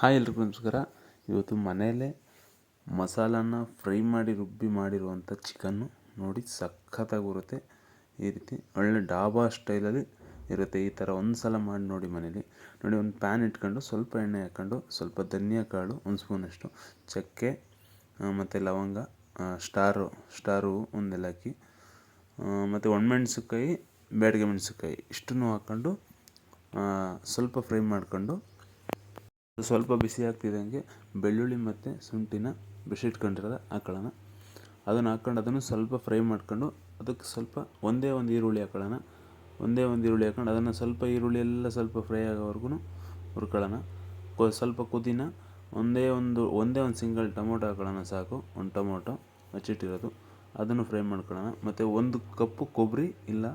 Hi ಎಲ್ರಿಗೂ ನಮಸ್ಕಾರ. ಇವತ್ತು ಮನೆಯಲ್ಲೇ ಮಸಾಲನ ಫ್ರೈ ಮಾಡಿ, ರುಬ್ಬಿ ಮಾಡಿರುವಂಥ ಚಿಕನ್ನು ನೋಡಿ ಸಖತ್ತಾಗಿ ಬರುತ್ತೆ ಈ ರೀತಿ ಒಳ್ಳೆ ಡಾಬಾ ಸ್ಟೈಲಲ್ಲಿ ಇರುತ್ತೆ. ಈ ಥರ ಒಂದು ಸಲ ಮಾಡಿ ನೋಡಿ ಮನೇಲಿ. ನೋಡಿ, ಒಂದು ಪ್ಯಾನ್ ಇಟ್ಕೊಂಡು ಸ್ವಲ್ಪ ಎಣ್ಣೆ ಹಾಕ್ಕೊಂಡು ಸ್ವಲ್ಪ ಧನಿಯಾ ಕಾಳು, ಒಂದು ಸ್ಪೂನಷ್ಟು ಚಕ್ಕೆ ಮತ್ತು ಲವಂಗ ಸ್ಟಾರು ಸ್ಟಾರು ಒಂದೆಲ್ಲ ಹಾಕಿ ಮತ್ತು ಒಣಮೆಣ್ಸಿನ್ಕಾಯಿ ಬೇಡಿಗೆ ಮೆಣಸಿನ್ಕಾಯಿ ಇಷ್ಟನ್ನು ಹಾಕ್ಕೊಂಡು ಸ್ವಲ್ಪ ಫ್ರೈ ಮಾಡ್ಕೊಂಡು ಸ್ವಲ್ಪ ಬಿಸಿ ಆಗ್ತಿದ್ದಂಗೆ ಬೆಳ್ಳುಳ್ಳಿ ಮತ್ತು ಶುಂಠಿನ ಬಿಸಿಟ್ಕೊಂಡಿರೋದು ಹಾಕೊಳ್ಳೋಣ. ಅದನ್ನು ಹಾಕ್ಕೊಂಡು ಅದನ್ನು ಸ್ವಲ್ಪ ಫ್ರೈ ಮಾಡ್ಕೊಂಡು ಅದಕ್ಕೆ ಸ್ವಲ್ಪ ಒಂದೇ ಒಂದು ಈರುಳ್ಳಿ ಹಾಕೊಳ್ಳೋಣ. ಒಂದೇ ಒಂದು ಈರುಳ್ಳಿ ಹಾಕೊಂಡು ಅದನ್ನು ಸ್ವಲ್ಪ ಈರುಳ್ಳಿ ಎಲ್ಲ ಸ್ವಲ್ಪ ಫ್ರೈ ಆಗೋವರೆಗೂ ಹುರ್ಕೊಳ್ಳೋಣ. ಕೊ ಸ್ವಲ್ಪ ಕುದಿನ ಒಂದೇ ಒಂದು ಒಂದೇ ಒಂದು ಸಿಂಗಲ್ ಟೊಮೊಟೊ ಹಾಕೊಳ್ಳೋಣ ಸಾಕು. ಒಂದು ಟೊಮೊಟೊ ಹಚ್ಚಿಟ್ಟಿರೋದು ಅದನ್ನು ಫ್ರೈ ಮಾಡ್ಕೊಳ್ಳೋಣ. ಮತ್ತು ಒಂದು ಕಪ್ಪು ಕೊಬ್ಬರಿ ಇಲ್ಲ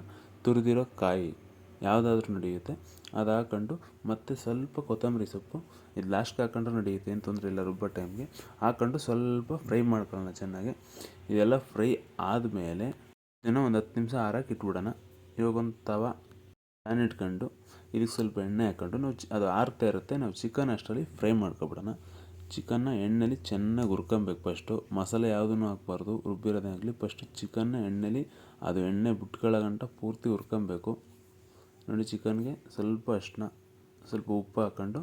ತುರಿದಿರೋ ಕಾಯಿ. ಯಾವುದಾದ್ರೂ ನಡೆಯುತ್ತೆ ಅದು ಹಾಕ್ಕೊಂಡು ಮತ್ತು ಸ್ವಲ್ಪ ಕೊತ್ತಂಬರಿ ಸೊಪ್ಪು, ಇದು ಲಾಸ್ಟ್ಗೆ ಹಾಕ್ಕೊಂಡ್ರೆ ನಡೆಯುತ್ತೆ, ಏನು ತೊಂದರೆ ಇಲ್ಲ ರುಬ್ಬೋ ಟೈಮ್ಗೆ ಹಾಕ್ಕೊಂಡು ಸ್ವಲ್ಪ ಫ್ರೈ ಮಾಡ್ಕೊಳ್ಳೋಣ ಚೆನ್ನಾಗಿ. ಇದೆಲ್ಲ ಫ್ರೈ ಆದಮೇಲೆ ಏನೋ ಒಂದು ಹತ್ತು ನಿಮಿಷ ಆರಕ್ಕೆ ಇಟ್ಬಿಡೋಣ. ಇವಾಗ ಒಂದು ತವ ಪ್ಯಾನ್ ಇಟ್ಕೊಂಡು, ಇದಕ್ಕೆ ಸ್ವಲ್ಪ ಎಣ್ಣೆ ಹಾಕ್ಕೊಂಡು ನಾವು ಅದು ಆರ್ತಾ ಇರುತ್ತೆ, ನಾವು ಚಿಕನ್ ಅಷ್ಟರಲ್ಲಿ ಫ್ರೈ ಮಾಡ್ಕೊಬಿಡೋಣ. ಚಿಕನ್ನ ಎಣ್ಣೆಲಿ ಚೆನ್ನಾಗಿ ಹುರ್ಕೊಬೇಕು ಫಸ್ಟು ಮಸಾಲೆ ಯಾವುದೂ ಹಾಕ್ಬಾರ್ದು, ರುಬ್ಬಿರೋದೇ ಆಗಲಿ. ಫಸ್ಟು ಚಿಕನ್ನ ಎಣ್ಣೆಲಿ ಅದು ಎಣ್ಣೆ ಬಿಟ್ಕೊಳ್ಳೋ ಗಂಟ ಪೂರ್ತಿ ಹುರ್ಕೊಬೇಕು. ನೋಡಿ ಚಿಕನ್ಗೆ ಸ್ವಲ್ಪ ಅರಿಶಿನ, ಸ್ವಲ್ಪ ಉಪ್ಪು ಹಾಕ್ಕೊಂಡು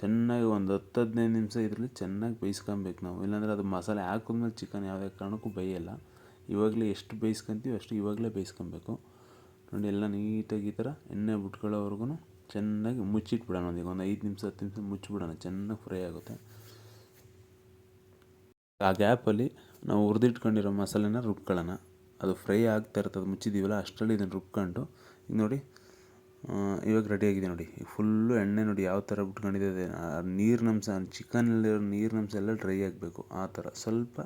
ಚೆನ್ನಾಗಿ ಒಂದು ಹತ್ತು ಹದಿನೈದು ನಿಮಿಷ ಇದರಲ್ಲಿ ಚೆನ್ನಾಗಿ ಬೇಯಿಸ್ಕೊಬೇಕು ನಾವು. ಇಲ್ಲಾಂದರೆ ಅದು ಮಸಾಲೆ ಹಾಕಿದ್ಮೇಲೆ ಚಿಕನ್ ಯಾವುದೇ ಕಾರಣಕ್ಕೂ ಬೇಯಲ್ಲ. ಇವಾಗಲೇ ಎಷ್ಟು ಬೇಯಿಸ್ಕೊತೀವಿ ಅಷ್ಟು ಇವಾಗಲೇ ಬೇಯಿಸ್ಕೊಬೇಕು. ನೋಡಿ ಎಲ್ಲ ನೀಟಾಗಿ ಈ ಥರ ಎಣ್ಣೆ ಬಿಟ್ಕೊಳ್ಳೋವರೆಗೂ ಚೆನ್ನಾಗಿ ಮುಚ್ಚಿಟ್ಬಿಡೋಣ. ಒಂದು ಈಗ ಒಂದು ಐದು ನಿಮಿಷ, ಹತ್ತು ನಿಮಿಷ ಮುಚ್ಚಿಬಿಡೋಣ. ಚೆನ್ನಾಗಿ ಫ್ರೈ ಆಗುತ್ತೆ. ಆ ಗ್ಯಾಪಲ್ಲಿ ನಾವು ಹುರಿದಿಟ್ಕೊಂಡಿರೋ ಮಸಾಲೆನ ರುಬ್ಕೊಳ್ಳೋಣ. ಅದು ಫ್ರೈ ಆಗ್ತಾ ಇರ್ತದೆ. ಮುಚ್ಚಿದ್ದೀವಲ್ಲ, ಅಷ್ಟರಲ್ಲಿ ಇದನ್ನು ರುಬ್ಕೊಂಡು. ಈಗ ನೋಡಿ ಇವಾಗ ರೆಡಿಯಾಗಿದೆ ನೋಡಿ. ಫುಲ್ಲು ಎಣ್ಣೆ ನೋಡಿ ಯಾವ ಥರ ಬಿಟ್ಕೊಂಡಿದೆ ನೀರಿನಂಶ ಚಿಕನಲ್ಲಿರೋ ನೀರಿನಂಶ ಎಲ್ಲ ಡ್ರೈ ಆಗಬೇಕು. ಆ ಥರ ಸ್ವಲ್ಪ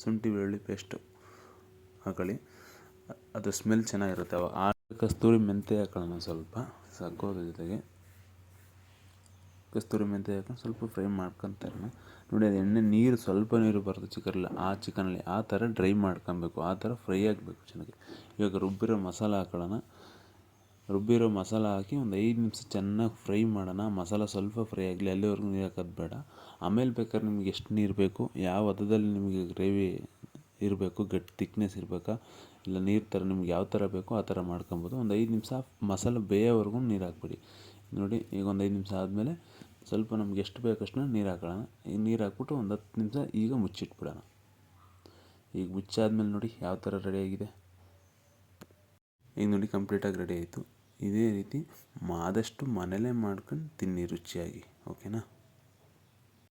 ಶುಂಠಿ, ಬೆಳ್ಳುಳ್ಳಿ ಪೇಸ್ಟು ಹಾಕೊಳ್ಳಿ. ಅದು ಸ್ಮೆಲ್ ಚೆನ್ನಾಗಿರುತ್ತೆ. ಅವಾಗ ಆ ಕಸ್ತೂರಿ ಮೆಂತೆ ಹಾಕೊಳ್ಳೋಣ ಸ್ವಲ್ಪ. ಸಾಕೋದ್ರ ಜೊತೆಗೆ. ಕಸ್ತೂರಿ ಮೆಂತೆ ಹಾಕೊಂಡು ಸ್ವಲ್ಪ ಫ್ರೈ ಇರೋಣ. ನೋಡಿ, ಅದು ಎಣ್ಣೆ ನೀರು ಸ್ವಲ್ಪ ನೀರು ಬರುತ್ತೆ ಚಿಕನಲ್ಲಿ ಆ ಚಿಕನಲ್ಲಿ ಆ ಥರ ಡ್ರೈ ಮಾಡ್ಕೊಬೇಕು. ಆ ಥರ ಫ್ರೈ ಆಗಬೇಕು ಚೆನ್ನಾಗಿ ಇವಾಗ ರುಬ್ಬಿರೋ ಮಸಾಲ ಹಾಕೊಳ್ಳೋಣ. ರುಬ್ಬಿರೋ ಮಸಾಲ ಹಾಕಿ ಒಂದು ಐದು ನಿಮಿಷ ಚೆನ್ನಾಗಿ ಫ್ರೈ ಮಾಡೋಣ. ಮಸಾಲ ಸ್ವಲ್ಪ ಫ್ರೈ ಆಗಲಿ, ಅಲ್ಲಿವರೆಗೂ ನೀರು ಹಾಕೋದು ಬೇಡ. ಆಮೇಲೆ ಬೇಕಾದ್ರೆ ನಿಮ್ಗೆ ಎಷ್ಟು ನೀರು ಬೇಕು, ಯಾವ ಹದದಲ್ಲಿ ನಿಮಗೆ ಗ್ರೇವಿ ಇರಬೇಕು, ಗಟ್ಟಿ ತಿಕ್ನೆಸ್ ಇರಬೇಕಾ, ಇಲ್ಲ ನೀರು ಥರ ನಿಮ್ಗೆ ಯಾವ ಥರ ಬೇಕೋ ಆ ಥರ ಮಾಡ್ಕೊಬೋದು. ಒಂದು ಐದು ನಿಮಿಷ ಮಸಾಲ ಬೇಯೋವರೆಗೂ ನೀರು ಹಾಕ್ಬಿಡಿ. ನೋಡಿ, ಈಗ ಒಂದು ಐದು ನಿಮಿಷ ಆದಮೇಲೆ ಸ್ವಲ್ಪ ನಮ್ಗೆ ಎಷ್ಟು ಬೇಕಷ್ಟು ನೀರು ಹಾಕೋಣ. ಈಗ ನೀರು ಹಾಕ್ಬಿಟ್ಟು ಒಂದು ಹತ್ತು ನಿಮಿಷ ಈಗ ಮುಚ್ಚಿಟ್ಬಿಡೋಣ. ಈಗ ಮುಚ್ಚಾದ್ಮೇಲೆ ನೋಡಿ ಯಾವ ಥರ ರೆಡಿಯಾಗಿದೆ ಈಗ ನೋಡಿ ಕಂಪ್ಲೀಟಾಗಿ ರೆಡಿ ಆಯಿತು. ಇದೇ ರೀತಿ ಆದಷ್ಟು ಮನೆಯಲ್ಲೇ ಮಾಡ್ಕೊಂಡು ತಿನ್ನಿ ರುಚಿಯಾಗಿ ಓಕೆನಾ?